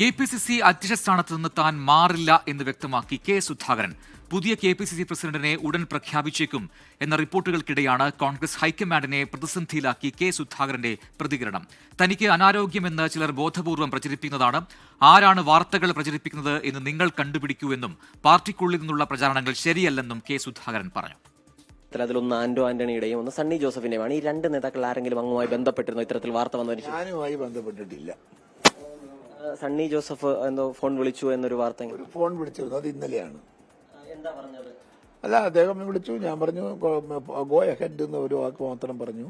K P C C അധ്യക്ഷ സ്ഥാനത്ത് നിന്ന് താൻ മാറില്ല എന്ന് വ്യക്തമാക്കി കെ സുധാകരൻ. പുതിയ കെ പി സി സി പ്രസിഡന്റിനെ ഉടൻ പ്രഖ്യാപിച്ചേക്കും എന്ന റിപ്പോർട്ടുകൾക്കിടെയാണ് കോൺഗ്രസ് ഹൈക്കമാൻഡിനെ പ്രതിസന്ധിയിലാക്കി കെ സുധാകരന്റെ പ്രതികരണം. തനിക്ക് അനാരോഗ്യമെന്ന് ചിലർ ബോധപൂർവം പ്രചരിപ്പിക്കുന്നതാണ്. ആരാണ് വാർത്തകൾ പ്രചരിപ്പിക്കുന്നത് എന്ന് നിങ്ങൾ കണ്ടുപിടിക്കൂ എന്നും പാർട്ടിക്കുള്ളിൽ നിന്നുള്ള പ്രചാരണങ്ങൾ ശരിയല്ലെന്നും കെ സുധാകരൻ പറഞ്ഞു. അതിലൊന്ന് ആന്റോ ആന്റണിയുടെയും ഒന്ന് സണ്ണി ജോസഫിന്റെയുമാണ് ഈ രണ്ട് നേതാക്കൾ ആരെങ്കിലും അങ്ങുമായി ബന്ധപ്പെട്ടിരുന്നു? ഇത്തരത്തിൽ വാർത്ത ഞാനുമായി ബന്ധപ്പെട്ടിട്ടില്ല. സണ്ണി ജോസഫ് എന്തോ ഫോൺ വിളിച്ചു എന്നൊരു വാർത്ത ഒരു ഫോൺ വിളിച്ചിരുന്നു അത് ഇന്നലെയാണ്. എന്താ പറഞ്ഞത്? അല്ല അദ്ദേഹം വിളിച്ചു ഞാൻ പറഞ്ഞു ഗോ എഹെഡ് എന്ന് ഒരു വാക്ക് മാത്രം പറഞ്ഞു.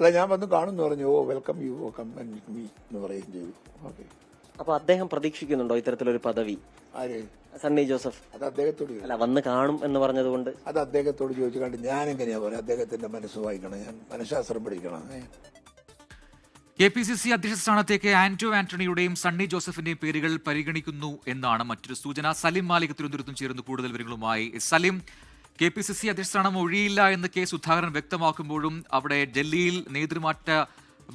അല്ല ഞാൻ വന്ന് കാണുന്നു പറഞ്ഞു ഓ വെൽക്കം യു കം മീ എന്ന് പറയുകയും ചെയ്തു. ഓക്കെ അപ്പൊ അദ്ദേഹം പ്രതീക്ഷിക്കുന്നുണ്ടോ ഇത്തരത്തിലൊരു പദവി? ആര്? സണ്ണി ജോസഫ്. അത് അദ്ദേഹത്തോട് ചോദിച്ചു. അല്ല വന്ന് കാണും എന്ന് പറഞ്ഞതുകൊണ്ട്. അത് അദ്ദേഹത്തോട് ചോദിച്ചു കണ്ട് ഞാൻ എങ്ങനെയാ പറയാം? അദ്ദേഹത്തിന്റെ മനസ്സ് വായിക്കണം ഞാൻ മനഃശാസ്ത്രം പഠിക്കണം. ഏ. കെ പി സി സി അധ്യക്ഷ സ്ഥാനത്തേക്ക് ആന്റോ ആന്റണിയുടെയും സണ്ണി ജോസഫിന്റെയും പേരുകൾ പരിഗണിക്കുന്നു എന്നാണ് മറ്റൊരു സൂചന. സലിം മാലിക് തിരുവനന്തപുരത്തും ചേർന്ന് കൂടുതൽ വിവരങ്ങളുമായി Salim. K P C C അധ്യക്ഷ സ്ഥാനം ഒഴിയില്ല എന്ന് കെ സുധാകരൻ വ്യക്തമാക്കുമ്പോഴും അവിടെ ഡൽഹിയിൽ നേതൃമാറ്റ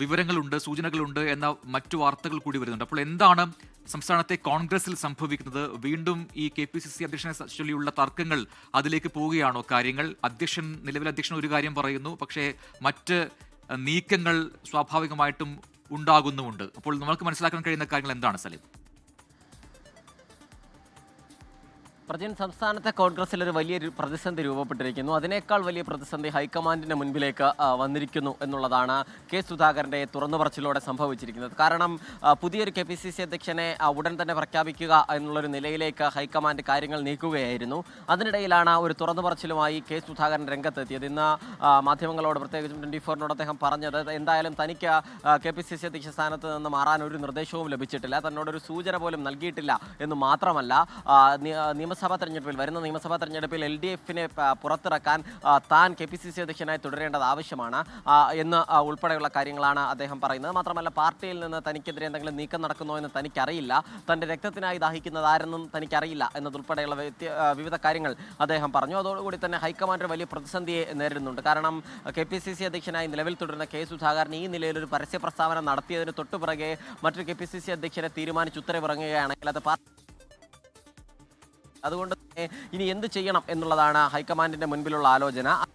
വിവരങ്ങളുണ്ട് സൂചനകളുണ്ട് എന്ന മറ്റു വാർത്തകൾ കൂടി വരുന്നുണ്ട്. അപ്പോൾ എന്താണ് സംസ്ഥാനത്തെ കോൺഗ്രസിൽ സംഭവിക്കുന്നത്? വീണ്ടും ഈ കെ പി സി സി അധ്യക്ഷനെ ചൊല്ലിയുള്ള തർക്കങ്ങൾ അതിലേക്ക് പോവുകയാണോ? കാര്യങ്ങൾ അധ്യക്ഷൻ നിലവിലെ അധ്യക്ഷൻ ഒരു കാര്യം പറയുന്നു പക്ഷേ മറ്റ് നീക്കങ്ങൾ സ്വാഭാവികമായിട്ടും ഉണ്ടാകുന്നുമുണ്ട്. അപ്പോൾ നമുക്ക് മനസ്സിലാക്കാൻ കഴിയുന്ന കാര്യങ്ങൾ എന്താണ് സലീം? പ്രജൻ സംസ്ഥാനത്തെ കോൺഗ്രസിൽ ഒരു വലിയൊരു പ്രതിസന്ധി രൂപപ്പെട്ടിരിക്കുന്നു. അതിനേക്കാൾ വലിയ പ്രതിസന്ധി ഹൈക്കമാൻഡിന്റെ മുൻപിലേക്ക് വന്നിരിക്കുന്നു എന്നുള്ളതാണ് കെ സുധാകരന്റെ തുറന്നു പറച്ചിലൂടെ സംഭവിച്ചിരിക്കുന്നത്. കാരണം പുതിയൊരു കെ പി സി സി അധ്യക്ഷനെ ഉടൻ തന്നെ പ്രഖ്യാപിക്കുക എന്നുള്ളൊരു നിലയിലേക്ക് ഹൈക്കമാൻഡ് കാര്യങ്ങൾ നീക്കുകയായിരുന്നു. അതിനിടയിലാണ് ഒരു തുറന്നു പറച്ചിലുമായി കെ സുധാകരൻ രംഗത്തെത്തിയത്. ഇന്ന് മാധ്യമങ്ങളോട് പ്രത്യേകിച്ചും ട്വന്റി ഫോറിനോട് അദ്ദേഹം പറഞ്ഞത് എന്തായാലും തനിക്ക് കെ പി സി സി അധ്യക്ഷ സ്ഥാനത്ത് നിന്ന് മാറാൻ ഒരു നിർദ്ദേശവും ലഭിച്ചിട്ടില്ല. തന്നോടൊരു സൂചന പോലും നൽകിയിട്ടില്ല എന്ന് മാത്രമല്ല ആ, നി- ആ, നിയമസഭാ തെരഞ്ഞെടുപ്പിൽ വരുന്ന നിയമസഭാ തെരഞ്ഞെടുപ്പിൽ എൽ ഡി എഫിനെ പുറത്തിറക്കാൻ താൻ കെ പി സി സി അധ്യക്ഷനായി തുടരേണ്ടത് ആവശ്യമാണ്. എന്ന് ഉൾപ്പെടെയുള്ള കാര്യങ്ങളാണ് അദ്ദേഹം പറയുന്നത്. മാത്രമല്ല പാർട്ടിയിൽ നിന്ന് തനിക്കെതിരെ എന്തെങ്കിലും നീക്കം നടക്കുന്നോ എന്ന് തനിക്കറിയില്ല. തന്റെ രക്തത്തിനായി ദാഹിക്കുന്നത് ആരെന്നും തനിക്കറിയില്ല എന്നതുൾപ്പെടെയുള്ള വിവിധ കാര്യങ്ങൾ അദ്ദേഹം പറഞ്ഞു. അതോടുകൂടി തന്നെ ഹൈക്കമാൻഡ് വലിയ പ്രതിസന്ധിയെ നേരിടുന്നുണ്ട്. കാരണം കെ പി സി സി അധ്യക്ഷനായി നിലവിൽ തുടരുന്ന കെ സുധാകരൻ ഈ നിലയിൽ ഒരു പരസ്യ പ്രസ്താവന നടത്തിയതിന് തൊട്ടുപിറകെ മറ്റൊരു കെ പി സി സി അധ്യക്ഷനെ തീരുമാനിച്ച് ഉത്തരവിറങ്ങുകയാണെങ്കിൽ അത് പാർട്ടി അതുകൊണ്ട് തന്നെ ഇനി എന്ത് ചെയ്യണം എന്നുള്ളതാണ് ഹൈക്കമാൻഡിന്റെ മുൻപിലുള്ള ആലോചന.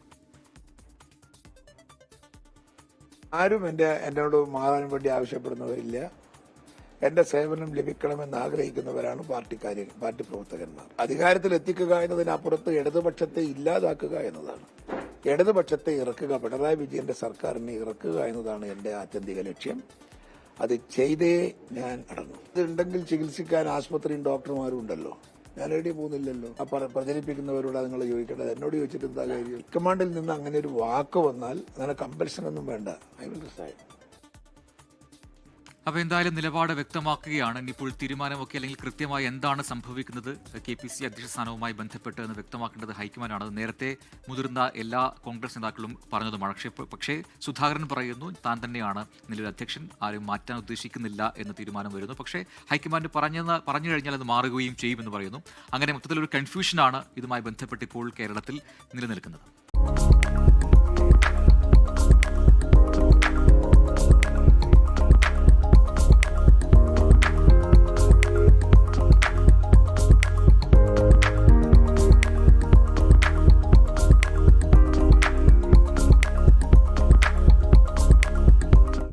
ആരും എന്റെ എന്നോട് മാറാൻ വേണ്ടി ആവശ്യപ്പെടുന്നവരില്ല. എന്റെ സേവനം ലഭിക്കണമെന്ന് ആഗ്രഹിക്കുന്നവരാണ് പാർട്ടിക്കാർ പാർട്ടി പ്രവർത്തകന്മാർ. അധികാരത്തിൽ എത്തിക്കുക എന്നതിനപ്പുറത്ത് ഇടതുപക്ഷത്തെ ഇല്ലാതാക്കുക എന്നതാണ്. ഇടതുപക്ഷത്തെ ഇറക്കുക പിണറായി വിജയന്റെ സർക്കാരിനെ ഇറക്കുക എന്നതാണ് എന്റെ ആത്യന്തിക ലക്ഷ്യം. അത് ചെയ്തേ ഞാൻ അടങ്ങും. ഇതുണ്ടെങ്കിൽ ചികിത്സിക്കാൻ ആശുപത്രിയും ഡോക്ടർമാരും ഉണ്ടല്ലോ. ഞാൻ റേഡിയോ പോകുന്നില്ലല്ലോ. ആ പ്രചരിപ്പിക്കുന്നവരോട് നിങ്ങൾ ചോദിക്കേണ്ടത് എന്നോട് ചോദിച്ചിട്ട് എന്താ കാര്യം? കമാൻഡിൽ നിന്ന് അങ്ങനെ ഒരു വാക്ക് വന്നാൽ അങ്ങനെ കമ്പൽഷൻ ഒന്നും വേണ്ട. ഐ വിൽ റിസൈൻ അപ്പോൾ എന്തായാലും നിലപാട് വ്യക്തമാക്കുകയാണ്. ഇനിയിപ്പോൾ തീരുമാനമൊക്കെ അല്ലെങ്കിൽ കൃത്യമായി എന്താണ് സംഭവിക്കുന്നത്? കെ പി സി അധ്യക്ഷ സ്ഥാനവുമായി ബന്ധപ്പെട്ട് എന്ന് വ്യക്തമാക്കേണ്ടത് ഹൈക്കമാൻഡാണ്. അത് നേരത്തെ മുതിർന്ന എല്ലാ കോൺഗ്രസ് നേതാക്കളും പറഞ്ഞതുമാണ്. പക്ഷേ പക്ഷേ സുധാകരൻ പറയുന്നു താൻ തന്നെയാണ് നിലവിലെ അധ്യക്ഷൻ. ആരും മാറ്റാൻ ഉദ്ദേശിക്കുന്നില്ല എന്ന തീരുമാനം വരുന്നു. പക്ഷേ ഹൈക്കമാൻഡ് പറഞ്ഞെന്ന് പറഞ്ഞു കഴിഞ്ഞാൽ അത് മാറുകയും ചെയ്യുമെന്ന് പറയുന്നു. അങ്ങനെ മൊത്തത്തിലൊരു കൺഫ്യൂഷനാണ് ഇതുമായി ബന്ധപ്പെട്ട് ഇപ്പോൾ കേരളത്തിൽ നിലനിൽക്കുന്നത്.